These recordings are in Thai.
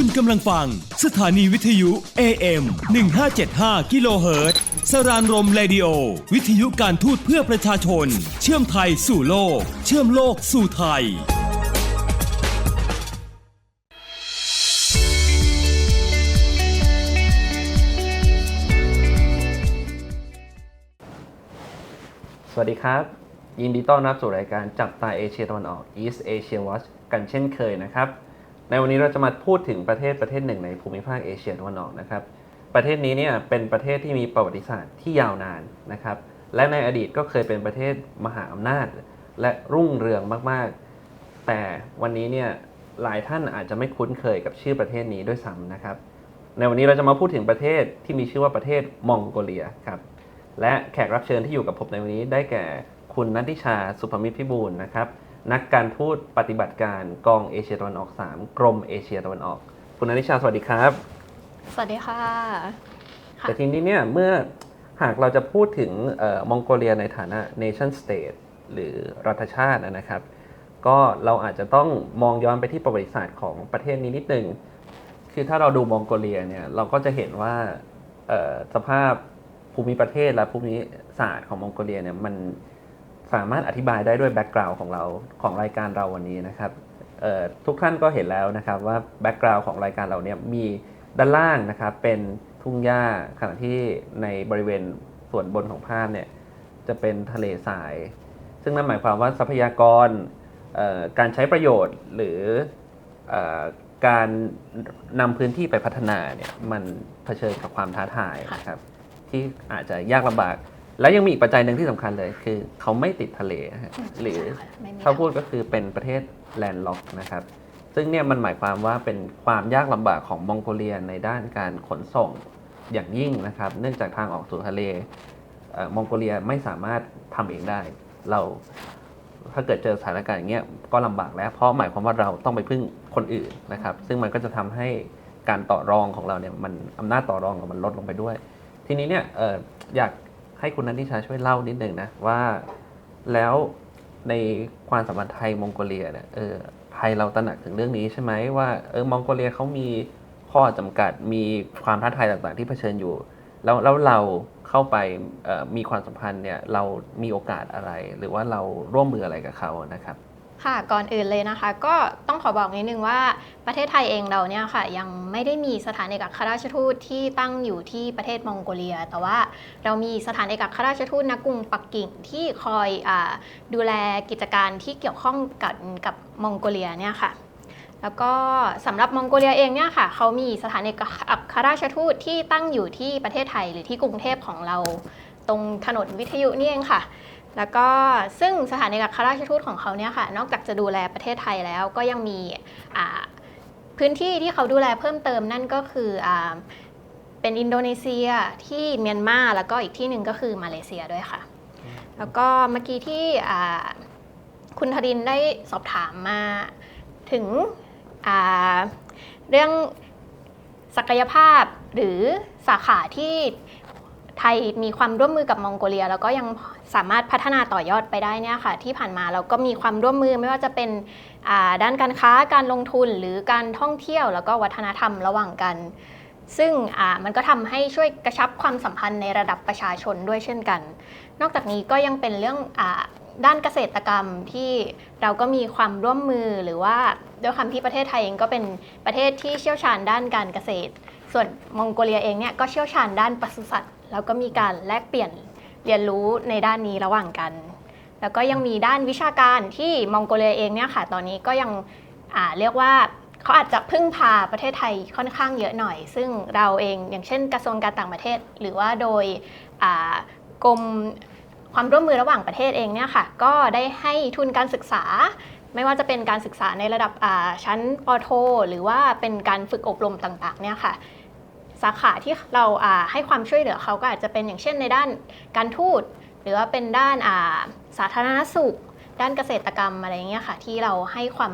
คุณกำลังฟัง สถานีวิทยุ AM 1575กิโลเฮิรตซ์สรานรมเรดิโอ วิทยุการทูตเพื่อประชาชน เชื่อมไทยสู่โลก เชื่อมโลกสู่ไทย สวัสดีครับ ยินดีต้อนรับสู่รายการจับตาเอเชียตะวันออก East Asia Watch กันเช่นเคยนะครับ ในวันนี้เราจะมาพูดถึงประเทศประเทศหนึ่งในภูมิภาคเอเชียตะวันออกนะครับ ประเทศนี้เนี่ยเป็นประเทศที่มีประวัติศาสตร์ที่ยาวนานนะครับ และในอดีตก็เคยเป็นประเทศมหาอำนาจ และรุ่งเรืองมากๆ แต่วันนี้เนี่ยหลายท่านอาจจะไม่คุ้นเคยกับชื่อประเทศนี้ด้วยซ้ำนะครับ ในวันนี้เราจะมาพูดถึงประเทศที่มีชื่อว่าประเทศมองโกเลียครับและแขกรับเชิญที่อยู่กับผมในวันนี้ได้แก่คุณนัทธิชาสุภมิตรพิบูลนะครับ นักการทูตปฏิบัติการกองเอเชียตะวันออก 3 กรมเอเชียตะวันออก คุณนัทธิชาสวัสดีครับ สวัสดีค่ะค่ะ แต่ทีนี้เนี่ยเมื่อหากเราจะพูดถึงเออมองโกเลียในฐานะ nation state หรือรัฐชาตินะครับ ก็เราอาจจะต้องมองย้อนไปที่ประวัติศาสตร์ของประเทศนี้นิดนึง คือถ้าเราดูมองโกเลียเนี่ยเราก็จะเห็นว่าเอ่อสภาพภูมิประเทศและภูมิศาสตร์ของมองโกเลียเนี่ยมัน สามารถอธิบายได้ด้วยแบ็กกราวน์ของเราของรายการเราวันนี้นะครับเอ่อทุกท่านก็เห็นแล้วนะครับว่าแบ็กกราวน์ของรายการเราเนี่ยมีด้านล่างนะครับเป็นทุ่งหญ้าขณะที่ในบริเวณส่วนบนของภาพเนี่ยจะเป็นทะเลทราย ซึ่งนั่นหมายความว่าทรัพยากรเอ่อการใช้ประโยชน์หรือเออการนำพื้นที่ไปพัฒนาเนี่ยมันเผชิญกับความท้าทายนะครับที่อาจจะยากลำบาก แล้วยังมีอีกปัจจัยหนึ่งที่สำคัญเลย คือเขาไม่ติดทะเลนะฮะหรือใช่ค่ะไม่มีถ้าพูดก็คือเป็นประเทศแลนด์ล็อกนะครับ ซึ่งเนี่ยมันหมายความว่าเป็นความยากลำบากของมองโกเลียในด้านการขนส่งอย่างยิ่งนะครับ เนื่องจากทางออกสู่ทะเลเอ่อมองโกเลียไม่สามารถทำเองได้ เราถ้าเกิดเจอสถานการณ์อย่างเงี้ยก็ลำบากแล้ว เพราะหมายความว่าเราต้องไปพึ่งคนอื่นนะครับ ซึ่งมันก็จะทำให้การต่อรองของเราเนี่ยมันอำนาจต่อรองของมันลดลงไปด้วย ทีนี้เนี่ยเอออยาก ให้คุณนันทิชาช่วยเล่านิดหนึ่งนะว่าแล้วในความสัมพันธ์ไทยมองโกเลียเนี่ยเออไทยเราตระหนักถึงเรื่องนี้ใช่ไหมว่าเออมองโกเลียเขามีข้อจำกัดมีความท้าทายต่างๆ ที่เผชิญอยู่ แล้วแล้วเราเข้าไปออมีความสัมพันธ์เนี่ยเรามีโอกาสอะไร หรือว่าเราร่วมมืออะไรกับเขานะครับ ค่ะก่อนอื่นเลยนะคะ ก็ต้องขอบอกนิดนึงว่าประเทศไทยเองเราเนี่ยค่ะ ยังไม่ได้มีสถานเอกอัครราชทูตที่ตั้งอยู่ที่ประเทศมองโกเลีย แต่ว่าเรามีสถานเอกอัครราชทูตณกรุงปักกิ่งที่คอยอดูแลกิจการที่เกี่ยวข้องกับกับมองโกเลียเนี่ยค่ะแล้วก็สำหรับมองโกเลียเองเนี่ยค่ะเขามีสถานเอกอัครราชทูตที่ตั้งอยู่ที่ประเทศไทยหรือที่กรุงเทพของเรา ตรงถนนวิทยุนี่เองค่ะ แล้วก็ซึ่งสถานเอกอัครราชทูตของเขาเนี่ยค่ะ นอกจากจะดูแลประเทศไทยแล้วก็ยังมีพื้นที่ที่เขาดูแลเพิ่มเติมนั่นก็คืออเป็นอินโดนีเซียที่เมียนมาแล้วก็อีกที่หนึ่งก็คือมาเลเซียด้วยค่ะ แล้วก็เมื่อกี้ที่คุณธดินได้สอบถามมาถึงเรื่องศักยภาพหรือสาขาที่ ไทยมีความร่วมมือกับมองโกเลีย แล้วก็ยังสามารถพัฒนาต่อยอดไปได้เนี่ยค่ะ ที่ผ่านมาเราก็มีความร่วมมือไม่ว่าจะเป็นด้านการค้าการลงทุนหรือการท่องเที่ยว แล้วก็วัฒนธรรมระหว่างกัน ซึ่งมันก็ทำให้ช่วยกระชับความสัมพันธ์ในระดับประชาชนด้วยเช่นกัน นอกจากนี้ก็ยังเป็นเรื่องอด้านเกษตรกรรมที่เราก็มีความร่วมมือหรือว่าด้วยความที่ประเทศไทยเองก็เป็นประเทศที่เชี่ยวชาญด้านการเกษตร ส่วนมองโกเลียเองเนี่ยก็เชี่ยวชาญด้านปศุสัตว์ แล้วก็มีการแลกเปลี่ยนเรียนรู้ในด้านนี้ระหว่างกัน แล้วก็ยังมีด้านวิชาการที่มองโกเลียเองเนี่ยค่ะ ตอนนี้ก็ยังเรียกว่าเขาอาจจะพึ่งพาประเทศไทยค่อนข้างเยอะหน่อย ซึ่งเราเองอย่างเช่น กระทรวงการต่างประเทศ หรือว่าโดยกรมความร่วมมือระหว่างประเทศเองเนี่ยค่ะ ก็ได้ให้ทุนการศึกษา ไม่ว่าจะเป็นการศึกษาในระดับชั้นปโท หรือว่าเป็นการฝึกอบรมต่างๆเนี่ยค่ะ สาขาที่เราให้ความช่วยเหลือเขาก็อาจจะเป็นอย่างเช่นในด้านการทูต หรือว่าเป็นด้านาสาธารณสุข ด้านเกษตรกรรมอะไรเงี้ยค่ะ ที่เราให้ความ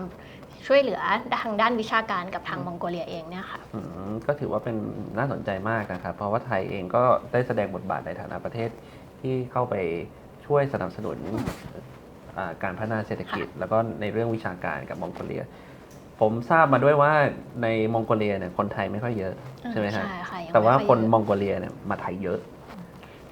ช่วยเหลือทางด้านวิชาการกับทางมองโกเลียเองเนี่ยค่ะก็ถือว่าเป็นน่าสนใจมากนะครับ เพราะว่าไทยเองก็ได้แสดงบทบาทในฐานะประเทศที่เข้าไปช่วยสนับสนุนการพัฒนาเศรษฐกิจ แล้วก็ในเรื่องวิชาการกับมองโกเลีย ผมทราบมาด้วยว่าในมองโกเลียเนี่ยคนไทยไม่ค่อยเยอะใช่ไหมฮะใช่ค่ะยังแต่ว่าไม่อยคนเยอะ มองโกเลียเนี่ยมาไทยเยอะ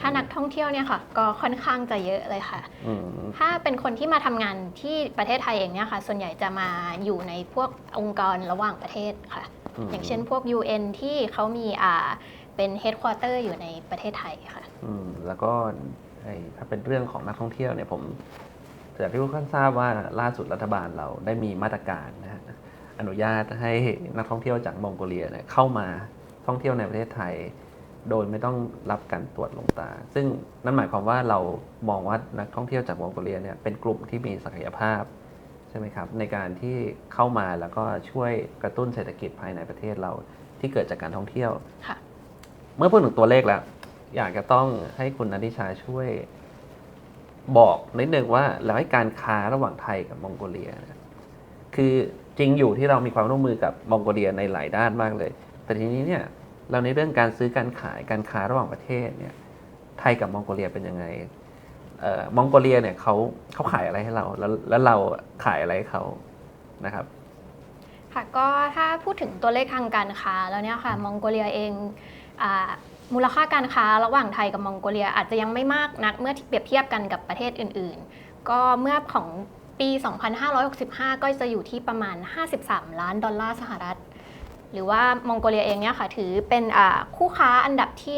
ถ้านักท่องเที่ยวเนี่ยค่ะ ก็ค่อนข้างจะเยอะเลยค่ะ อืมถ้าเป็นคนที่มาทำงานที่ประเทศไทยเองเนี่ยค่ะ ส่วนใหญ่จะมาอยู่ในพวกองค์กรระหว่างประเทศค่ะอืมอย่างเช่นพวก UN ที่เขามีอ่าเป็นเฮดควอเตอร์อยู่ในประเทศไทยค่ะ อืมแล้วก็ไอ้ถ้าเป็นเรื่องของนักท่องเที่ยวเนี่ยผมจากที่ทุกท่านทราบว่าล่าสุดรัฐบาลเราได้มีมาตรการนะฮะ อนุญาตให้นักท่องเที่ยวจากมองโกเลียเนี่ยเข้ามาท่องเที่ยวในประเทศไทย โดยไม่ต้องรับการตรวจลงตา ซึ่งนั่นหมายความว่าเรามองว่านักท่องเที่ยวจากมองโกเลียเนี่ยเป็นกลุ่มที่มีศักยภาพใช่ไหมครับในการที่เข้ามาแล้วก็ช่วยกระตุ้นเศรษฐกิจภายในประเทศเราที่เกิดจากการท่องเที่ยวค่ะเมื่อพูดถึงตัวเลขแล้ว อยากจะต้องให้คุณนันทิชาช่วยบอกนิดนึงว่าแล้วให้การค้าระหว่างไทยกับมองโกเลียเนี่ยคือ จริงอยู่ที่เรามีความร่วมมือกับมองโกเลียในหลายด้านมากเลย แต่ทีนี้เนี่ยเราในเรื่องการซื้อการขายการค้าระหว่างประเทศเนี่ยไทยกับมองโกเลียเป็นยังไงเอ่อมองโกเลียเนี่ยเขาเขาขายอะไรให้เราแล้วแล้วเราขายอะไรให้เขานะครับค่ะก็ถ้าพูดถึงตัวเลขทางการค้าแล้วเนี่ยค่ะมองโกเลียเองอามูลค่าการค้าระหว่างไทยกับมองโกเลียอาจจะยังไม่มากนักเมื่อเปรียบเทียบกันกับประเทศอื่น ๆ ก็เมื่อของ ปี 2565 ก็จะอยู่ที่ประมาณ 53 ล้านดอลลาร์สหรัฐ หรือว่ามองโกเลียเองเนี่ยค่ะถือเป็นคู่ค้าอันดับที่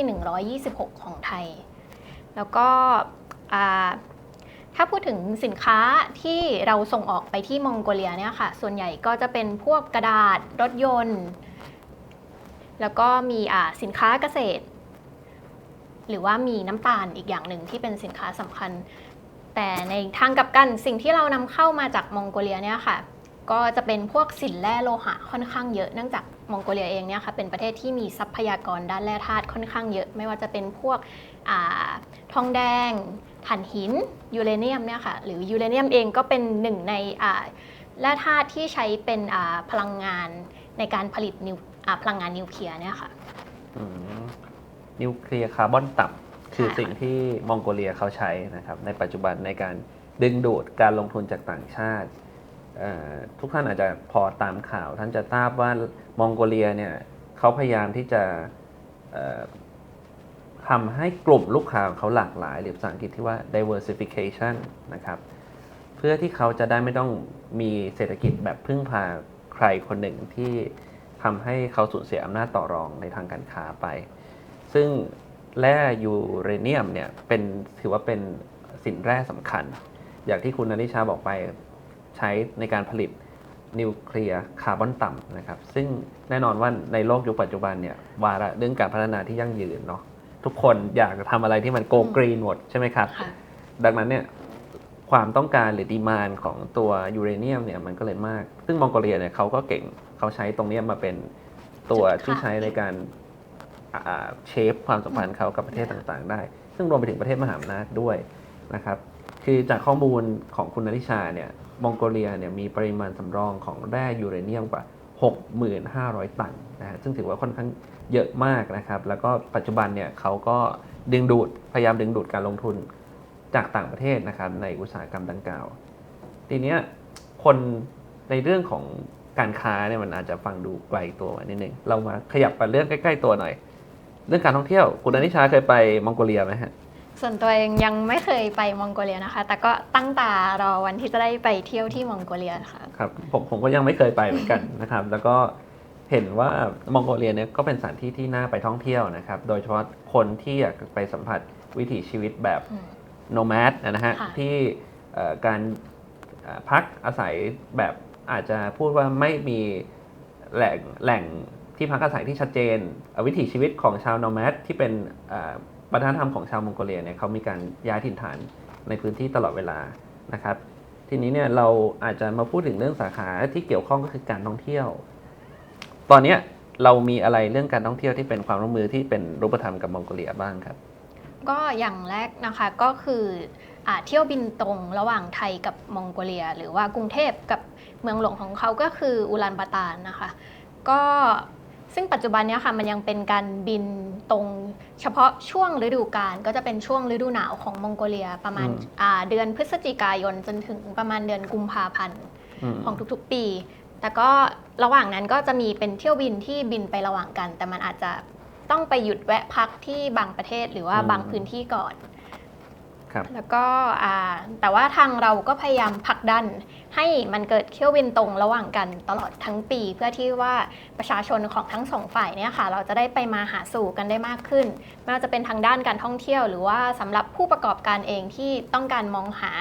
126 ของไทย แล้วก็ถ้าพูดถึงสินค้าที่เราส่งออกไปที่มองโกเลียเนี่ยค่ะ ส่วนใหญ่ก็จะเป็นพวกกระดาษ รถยนต์ แล้วก็มีสินค้าเกษตร หรือว่ามีน้ำตาลอีกอย่างหนึ่งที่เป็นสินค้าสำคัญ แต่ในทางกลับกันสิ่งที่เรานำเข้ามาจากมองโกเลียเนี่ยค่ะ ก็จะเป็นพวกสินแร่โลหะค่อนข้างเยอะเนื่องจากมองโกเลียเองเนี่ยค่ะเป็นประเทศที่มีทรัพยากรด้านแร่ธาตุค่อนข้างเยอะ ไม่ว่าจะเป็นพวกอาทองแดงถ่านหินยูเรเนียมเนี่ยค่ะหรือยูเรเนียมเองก็เป็นหนึ่งในอ่าแร่ธาตุที่ใช้เป็นอ่าพลังงานในการผลิตนิวอ่าพลังงานนิวเคลียร์เนี่ยค่ะ อืมนิวเคลียร์คาร์บอนต่ำ คือใช่ค่ะสิ่งที่มองโกเลียเขาใช้นะครับในปัจจุบันในการดึงดูดการลงทุนจากต่างชาติเอ่อทุกท่านอาจจะพอตามข่าว ท่านจะทราบว่ามองโกเลียเนี่ยเขาพยายามที่จะเอ่อทำให้กลุ่มลูกค้าของเขาหลากหลายหรือภาษาอังกฤษที่ว่า diversification นะครับเพื่อที่เขาจะได้ไม่ต้องมีเศรษฐกิจแบบพึ่งพาใครคนหนึ่งที่ทำให้เขาสูญเสียอำนาจต่อรองในทางการค้าไป ซึ่ง แร่ยูเรเนียมเนี่ยเป็นถือว่าเป็นสินแร่สำคัญ อย่างที่คุณนันทิชาบอกไปใช้ในการผลิตนิวเคลียร์คาร์บอนต่ำนะครับ ซึ่งแน่นอนว่าในโลกยุคปัจจุบันเนี่ยวาระเรื่องการพัฒนาที่ยั่งยืนเนาะทุกคนอยากจะทำอะไรที่มันโกกรีนหมดใช่ไหมครับค่ะดังนั้นเนี่ยความต้องการหรือดีมานของตัวยูเรเนียมเนี่ยมันก็เลยมาก ซึ่งมองโกเลียเนี่ยเขาก็เก่งเขาใช้ตรงเนี้ยมาเป็นตัวจุดขายที่ใช้ในการ เชฟความสัมพันธ์เขากับประเทศต่างๆ ได้ ซึ่งรวมไปถึงประเทศมหาอำนาจด้วยนะครับคือจากข้อมูลของคุณนริชาเนี่ยมองโกเลียเนี่ยมีปริมาณสำรองของแร่ยูเรเนียมกว่า 6,500 ตันนะฮะซึ่งถือว่าค่อนข้างเยอะมากนะครับ แล้วก็ปัจจุบันเนี่ยเขาก็ดึงดูดพยายามดึงดูดการลงทุนจากต่างประเทศนะครับในอุตสาหกรรมดังกล่าว ทีเนี้ยคนในเรื่องของการค้าเนี่ยมันอาจจะฟังดูไกลตัวนิดนึงเรามาขยับไปเรื่องใกล้ ๆ ตัวหน่อย เรื่องการท่องเที่ยว คุณอนิชาเคยไปมองโกเลียไหมฮะส่วนตัวเองยังไม่เคยไปมองโกเลียนะคะ แต่ก็ตั้งตารอวันที่จะได้ไปเที่ยวที่มองโกเลียค่ะครับผมผมก็ยังไม่เคยไปเหมือนกันนะครับ แล้วก็เห็นว่ามองโกเลียเนี่ยก็เป็นสถานที่ที่น่าไปท่องเที่ยวนะครับ โดยเฉพาะคนที่อยากไปสัมผัสวิถีชีวิตแบบอืมโนแมดนะฮะค่ะที่เอ่อการเอ่อพักอาศัยแบบอาจจะพูดว่าไม่มีแหล่งแหล่ง ที่พักอาศัยที่ชัดเจน วิถีชีวิตของชาวโนแมดที่เป็นเอ่อวัฒนธรรมของชาวมองโกเลียเนี่ยเขามีการย้ายถิ่นฐานในพื้นที่ตลอดเวลานะครับ ทีนี้เนี่ยเราอาจจะมาพูดถึงเรื่องสาขาที่เกี่ยวข้องก็คือการท่องเที่ยว ตอนนี้เรามีอะไรเรื่องการท่องเที่ยวที่เป็นความร่วมมือที่เป็นรูปธรรมกับมองโกเลียบ้างครับ ก็อย่างแรกนะคะก็คืออเที่ยวบินตรงระหว่างไทยกับมองโกเลีย หรือว่ากรุงเทพกับเมืองหลวงของเขาก็คืออุลันบาตานนะคะ ก็ ซึ่งปัจจุบันเนี้ยค่ะมันยังเป็นการบินตรงเฉพาะช่วงฤดูกาลก็จะเป็นช่วงฤดูหนาวของมองโกเลียประมาณอืมอ่าเดือนพฤศจิกายนจนถึงประมาณเดือนกุมภาพันธ์อืมของทุกๆปี แต่ก็ระหว่างนั้นก็จะมีเป็นเที่ยวบินที่บินไประหว่างกัน แต่มันอาจจะต้องไปหยุดแวะพักที่บางประเทศหรือว่าอืมบางพื้นที่ก่อน ครับแล้วก็แต่ว่าทางเราก็พยายามผลักดัน ให้มันเกิดเที่ยวบินตรงระหว่างกันตลอดทั้งปี เพื่อที่ว่าประชาชนของทั้งสองฝ่ายเนี่ยค่ะ เราจะได้ไปมาหาสู่กันได้มากขึ้นไม่ว่าจะเป็นทางด้านการท่องเที่ยว หรือว่าสำหรับผู้ประกอบการเองที่ต้องการมองหา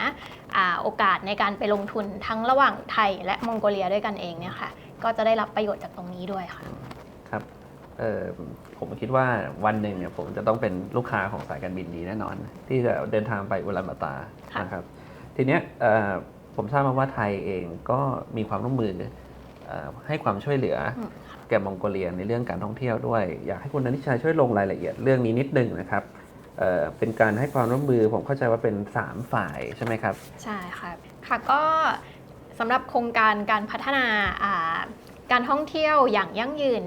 โอกาสในการไปลงทุนทั้งระหว่างไทยและมองโกเลียด้วยกันเองเนี่ยค่ะ ก็จะได้รับประโยชน์จากตรงนี้ด้วยค่ะ เอ่อผมคิดว่าวันหนึ่งเนี่ยผมจะต้องเป็นลูกค้าของสายการบินนี้แน่นอน ที่จะเดินทางไปอุลันบาตาค่ะนะครับทีเนี้ยเอ่อผมทราบมาว่าไทยเองก็มีความร่วมมือเอ่อให้ความช่วยเหลืออมแก่มองโกเลียในเรื่องการท่องเที่ยวด้วย อยากให้คุณนันทิชาช่วยลงรายละเอียดเรื่องนี้นิดนึงนะครับเอ่อเป็นการให้ความร่วมมือผมเข้าใจว่าเป็น 3 ฝ่ายใช่ไหมครับ ใช่ค่ะค่ะก็สำหรับโครงการการพัฒนาอ่าการท่องเที่ยวอย่างยั่งยืน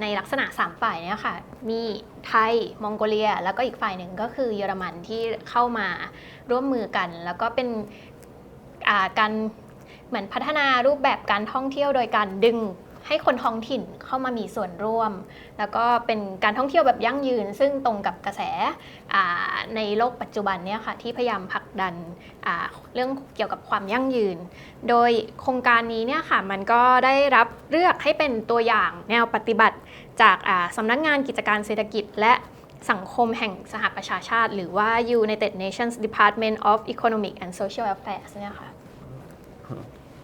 ในลักษณะ3ฝ่ายเนี่ยค่ะ มีไทย มองโกเลีย แล้วก็อีกฝ่ายหนึ่งก็คือเยอรมันที่เข้ามาร่วมมือกัน แล้วก็เป็นการเหมือนพัฒนารูปแบบการท่องเที่ยวโดยการดึงให้คนท้องถิ่นเข้ามามีส่วนร่วม แล้วก็เป็นการท่องเที่ยวแบบยั่งยืน ซึ่งตรงกับกระแส ในโลกปัจจุบันเนี่ยค่ะที่พยายามผลักดันอ่าเรื่องเกี่ยวกับความยั่งยืน โดยโครงการนี้เนี่ยค่ะมันก็ได้รับเลือกให้เป็นตัวอย่างแนวปฏิบัติจากอ่าสำนักงานกิจการเศรษฐกิจและสังคมแห่งสหประชาชาติ หรือว่า United Nations Department of Economic and Social Affairs เนี่ยค่ะ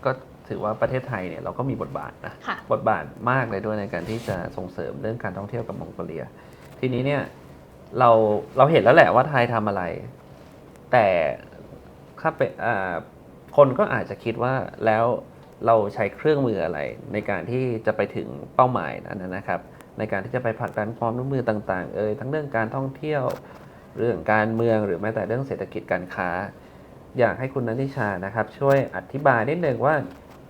ก็ถือว่าประเทศไทยเนี่ยเราก็มีบทบาทนะค่ะบทบาทมากเลยด้วยในการที่จะส่งเสริมเรื่องการท่องเที่ยวกับมองโกเลีย ทีนี้เนี่ย เราเราเห็นแล้วแหละว่าไทยทำอะไร แต่ถ้าเป็นคนก็อาจจะคิดว่าแล้วเราใช้เครื่องมืออะไร ในการที่จะไปถึงเป้าหมายนั้นนะครับ ในการที่จะไปผลักดันความร่วมมือต่าง ๆ เอ่ยทั้งเรื่องการท่องเที่ยวเรื่องการเมืองหรือแม้แต่เรื่องเศรษฐกิจการค้า อยากให้คุณนันทิชานะครับ ช่วยอธิบายนิดนึงว่า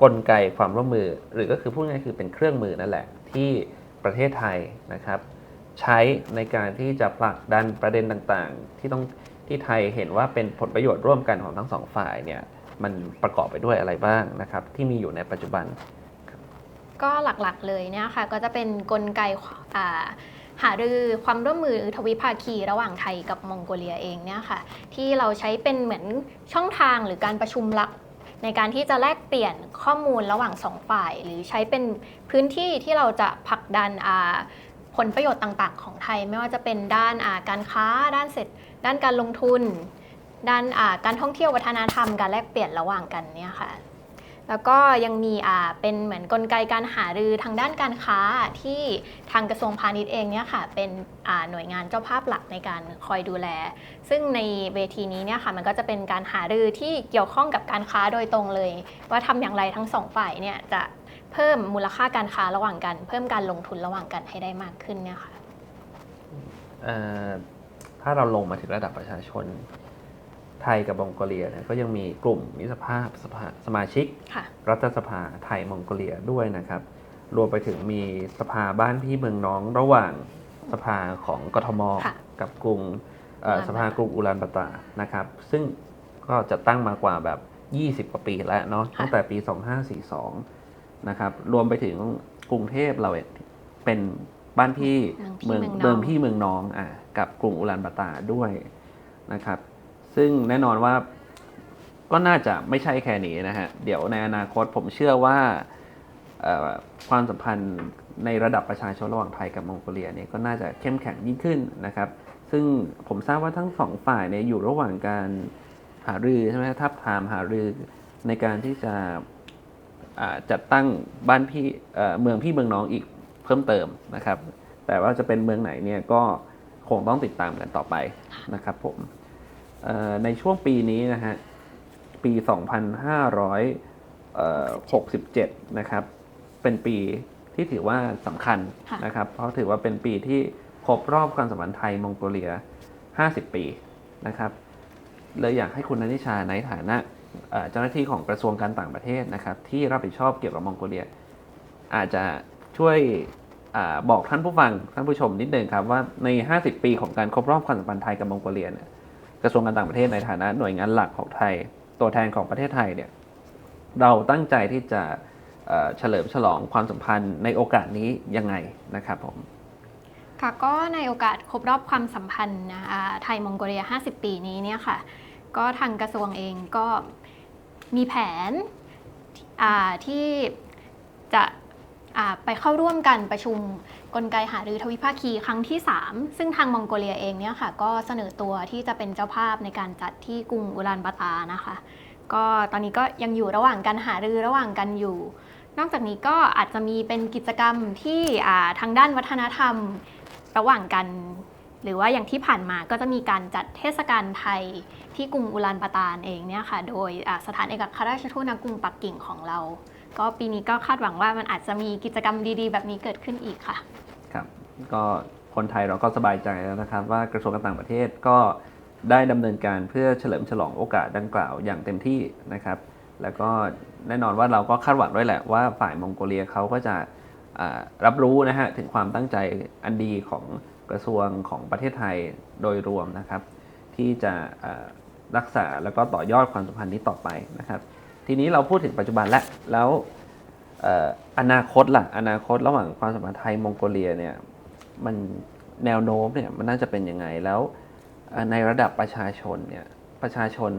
กลไกความร่วมมือ หรือก็คือพูดง่ายๆคือเป็นเครื่องมือนั่นแหละ ที่ประเทศไทยนะครับ ใช้ในการที่จะผลักดันประเด็นต่างๆ ที่ต้องที่ไทยเห็นว่าเป็นผลประโยชน์ร่วมกันของทั้งสองฝ่ายเนี่ยมันประกอบไปด้วยอะไรบ้างนะครับ ที่มีอยู่ในปัจจุบัน ก็หลักๆเลยเนี่ยค่ะก็จะเป็นกลไกหารือความร่วมมือทวิภาคีระหว่างไทยกับมองโกเลียเองเนี่ยค่ะที่เราใช้เป็นเหมือนช่องทางหรือการประชุมหลักในการที่จะแลกเปลี่ยนข้อมูลระหว่างสองฝ่าย หรือใช้เป็นพื้นที่ที่เราจะผลักดันอ่า ผลประโยชน์ต่างๆ ของไทย ไม่ว่าจะเป็นด้านาการค้า ด้านเสร็จด้านการลงทุน ด้านาการท่องเที่ยววัฒนธรรม การแลกเปลี่ยนระหว่างกันเนี่ยค่ะ แล้วก็ยังมีอ่าเป็นเหมือนกลไกการหารือทางด้านการค้าที่ทางกระทรวงพาณิชย์เองเนี่ยค่ะเป็นอ่าหน่วยงานเจ้าภาพหลักในการคอยดูแล ซึ่งในเวทีนี้เนี่ยค่ะมันก็จะเป็นการหารือที่เกี่ยวข้องกับการค้าโดยตรงเลย ว่าทำอย่างไรทั้งสองฝ่ายเนี่ยจะเพิ่มมูลค่าการค้าระหว่างกัน เพิ่มการลงทุนระหว่างกันให้ได้มากขึ้นเนี่ยค่ะถ้าเราลงมาถึงระดับประชาชน ไทยกับมองโกเลียเนี่ยก็ยังมีกลุ่มมิตรภาพสภาสมาชิกค่ะรัฐสภาไทยมองโกเลียด้วยนะครับ รวมไปถึงมีสภาบ้านพี่เมืองน้องระหว่างสภาของกทมค่ะกับกรุงเอ่ออุลานบาตาสภากรุงอุลานบาตานะครับ ซึ่งก็จะตั้งมากว่าแบบ 20 กว่าปีแล้วเนาะตั้งแต่ปี 2542 นะครับรวมไปถึงกรุงเทพเราเป็นบ้านพี่เมืเมือองงพี่เมืองเมืพี่องน้องเมืองน้องอะกับกรุงอุลานบาตาด้วยนะครับ ซึ่งแน่นอนว่าก็น่าจะไม่ใช่แค่นี้นะฮะ เดี๋ยวในอนาคตผมเชื่อว่าความสัมพันธ์ในระดับประชาชนระหว่างไทยกับมองโกเลียเนี่ยก็น่าจะเข้มแข็งยิ่งขึ้นนะครับ ซึ่งผมทราบว่าทั้งสองฝ่ายเนี่ยอยู่ระหว่างการหารือใช่ไหมทับทามหารือในการที่จะจัดตั้งบ้านพี่เมืองพี่เมืองน้องอีกเพิ่มเติมนะครับ แต่ว่าจะเป็นเมืองไหนเนี่ยก็คงต้องติดตามกันต่อไปนะครับผม ในช่วงปีนี้นะฮะ ปี 2567 นะครับ เป็นปีที่ถือว่าสำคัญค่ะนะครับ เพราะถือว่าเป็นปีที่ครบรอบความสัมพันธ์ไทยมองโกเลีย 50 ปีนะครับเลยอยากให้คุณนันทิชาในฐานะเอ่อเจ้าหน้าที่ของกระทรวงการต่างประเทศนะครับ ที่รับผิดชอบเกี่ยวกับมองโกเลีย อาจจะช่วยอาบอกท่านผู้ฟังท่านผู้ชมนิดนึงครับว่าใน 50 ปีของการครบรอบความสัมพันธ์ไทยกับมองโกเลียเนี่ย กระทรวงการต่างประเทศในฐานะหน่วยงานหลักของไทย ตัวแทนของประเทศไทยเนี่ยเราตั้งใจที่จะเฉลิมฉลองความสัมพันธ์ในโอกาสนี้ยังไงนะครับผมค่ะก็ในโอกาสครบรอบความสัมพันธ์นะไทยมองโกเลีย 50 ปีนี้เนี่ยค่ะก็ทางกระทรวงเองก็มีแผนที่จะไปเข้าร่วมกันประชุม กลไกหารือทวิภาคีครั้งที่ 3 ซึ่งทางมองโกเลียเองเนี่ยค่ะก็เสนอตัวที่จะเป็นเจ้าภาพในการจัดที่กรุงอุลานบาตานะคะ ก็ตอนนี้ก็ยังอยู่ระหว่างการหารือระหว่างกันอยู่ นอกจากนี้ก็อาจจะมีเป็นกิจกรรมที่ทางด้านวัฒนธรรมระหว่างกัน หรือว่าอย่างที่ผ่านมาก็จะมีการจัดเทศกาลไทยที่กรุงอุลานบาตานเองเนี่ยค่ะโดยสถานเอกอัครราชทูตณกรุงปักกิ่งของเราก็ปีนี้ก็คาดหวังว่ามันอาจจะมีกิจกรรมดีๆ แบบนี้เกิดขึ้นอีกค่ะ ก็คนไทยเราก็สบายใจแล้วนะครับ ว่ากระทรวงการต่างประเทศก็ได้ดำเนินการเพื่อเฉลิมฉลองโอกาสดังกล่าวอย่างเต็มที่นะครับ แล้วก็แน่นอนว่าเราก็คาดหวังด้วยแหละว่าฝ่ายมองโกเลียเขาก็จะรับรู้นะฮะถึงความตั้งใจอันดีของกระทรวงของประเทศไทยโดยรวมนะครับ ที่จะรักษาแล้วก็ต่อยอดความสัมพันธ์นี้ต่อไปนะครับ ทีนี้เราพูดถึงปัจจุบันแล้วแล้วออนาคตล่ะอนาคตระหว่างความสัมพันธ์ไทยมองโกเลียเนี่ย มันแนวโน้มเนี่ยมันน่าจะเป็นยังไงแล้วในระดับประชาชนเนี่ยประชาชน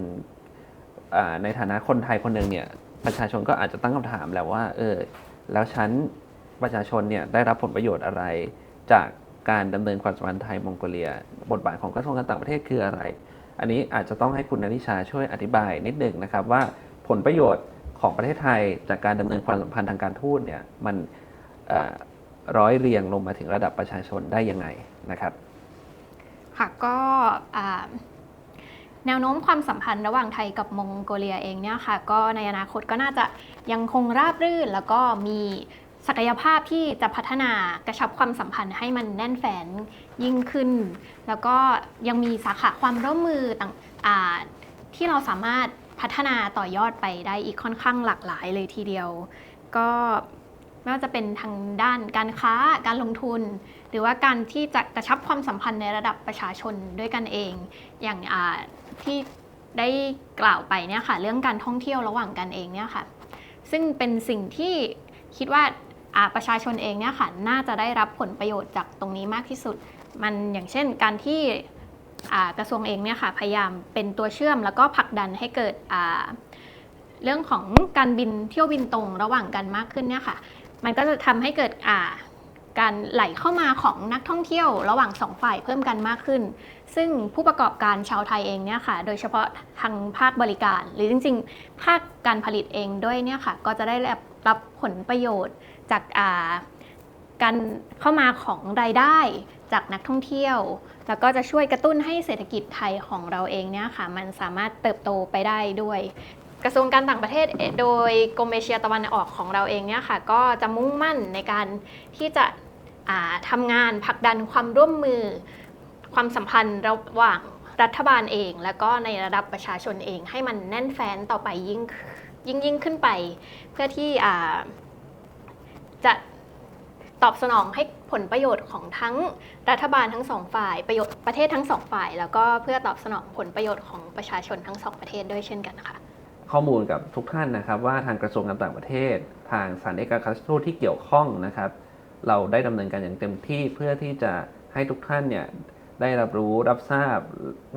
าในฐานะคนไทยคนหนึ่งเนี่ยประชาชนก็อาจจะตั้งคำถามแหละว่าเออแล้วฉันประชาชนเนี่ยได้รับผลประโยชน์อะไร จากการดำเนินความสัมพันธ์ไทยมองโกเลีย บทบาทของกระทรวงการต่างประเทศคืออะไร อันนี้อาจจะต้องให้คุณนริชาช่วยอธิบายนิดหนึ่งนะครับว่าผลประโยชน์ของประเทศไทย จากการดำเนินความสัมพันธ์ทางการทูตเนี่ยมันอ ร้อยเรียงลงมาถึงระดับประชาชนได้ยังไงนะครับค่ะก็แนวโน้มความสัมพันธ์ระหว่างไทยกับมองโกเลียเองเนี่ยค่ะก็ในอนาคตก็น่าจะยังคงราบรื่น แล้วก็มีศักยภาพที่จะพัฒนากระชับความสัมพันธ์ให้มันแน่นแฟนยิ่งขึ้น แล้วก็ยังมีสาขาความร่วมมือต่างที่เราสามารถพัฒนาต่อยอดไปได้อีกค่อนข้างหลากหลายเลยทีเดียว ก็ ไม่ว่าจะเป็นทางด้านการค้าการลงทุน หรือว่าการที่จะกระชับความสัมพันธ์ในระดับประชาชนด้วยกันเอง อย่างาที่ได้กล่าวไปเนี่ยค่ะเรื่องการท่องเที่ยวระหว่างกันเองเนี่ยค่ะ ซึ่งเป็นสิ่งที่คิดว่าาประชาชนเองเนี่ยค่ะน่าจะได้รับผลประโยชน์จากตรงนี้มากที่สุด มันอย่างเช่นการที่กระทรวงเองเนี่ยค่ะพยายามเป็นตัวเชื่อมแล้วก็ผลักดันให้เกิดเรื่องของการบินเที่ยวบินตรงระหว่างกันมากขึ้นเนี่ยค่ะ มันก็จะทำให้เกิดอ่าการไหลเข้ามาของนักท่องเที่ยวระหว่างสองฝ่ายเพิ่มกันมากขึ้น ซึ่งผู้ประกอบการชาวไทยเองเนี่ยค่ะ โดยเฉพาะทางภาคบริการ หรือจริง ๆ ภาคการผลิตเองด้วยเนี่ยค่ะ ก็จะได้รับผลประโยชน์จากาการเข้ามาของรายได้จากนักท่องเที่ยว แล้วก็จะช่วยกระตุ้นให้เศรษฐกิจไทยของเราเองเนี่ยค่ะ มันสามารถเติบโตไปได้ด้วย กระทรวงการต่างประเทศโดยกรมเอเชียตะวันออกของเราเองเนี่ยค่ะก็จะมุ่งมั่นในการที่จะอ่าทำงานผลักดันความร่วมมือ ความสัมพันธ์ระหว่างรัฐบาลเอง แล้วก็ในระดับประชาชนเอง ให้มันแน่นแฟ้นต่อไปยิ่งยิ่งยิ่งขึ้นไป เพื่อที่จะตอบสนองให้ผลประโยชน์ของทั้งรัฐบาลทั้งสองฝ่ายประโยชน์ประเทศทั้งสองฝ่าย แล้วก็เพื่อตอบสนองผลประโยชน์ของประชาชนทั้งสองประเทศด้วยเช่นกันค่ะ ข้อมูลกับทุกท่านนะครับ ว่าทางกระทรวงการต่างประเทศ ทางสถานเอกอัครราชทูตที่เกี่ยวข้องนะครับ เราได้ดำเนินการอย่างเต็มที่เพื่อที่จะให้ทุกท่านเนี่ยได้รับรู้รับทราบ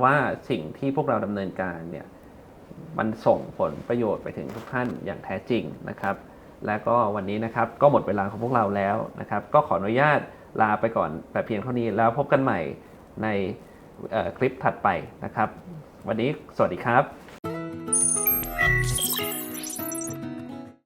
ว่าสิ่งที่พวกเราดำเนินการเนี่ยมันส่งผลประโยชน์ไปถึงทุกท่านอย่างแท้จริงนะครับ และก็วันนี้นะครับก็หมดเวลาของพวกเราแล้วนะครับ ก็ขออนุญาตลาไปก่อนแต่เพียงเท่านี้แล้วพบกันใหม่ในคลิปถัดไปนะครับ วันนี้สวัสดีครับ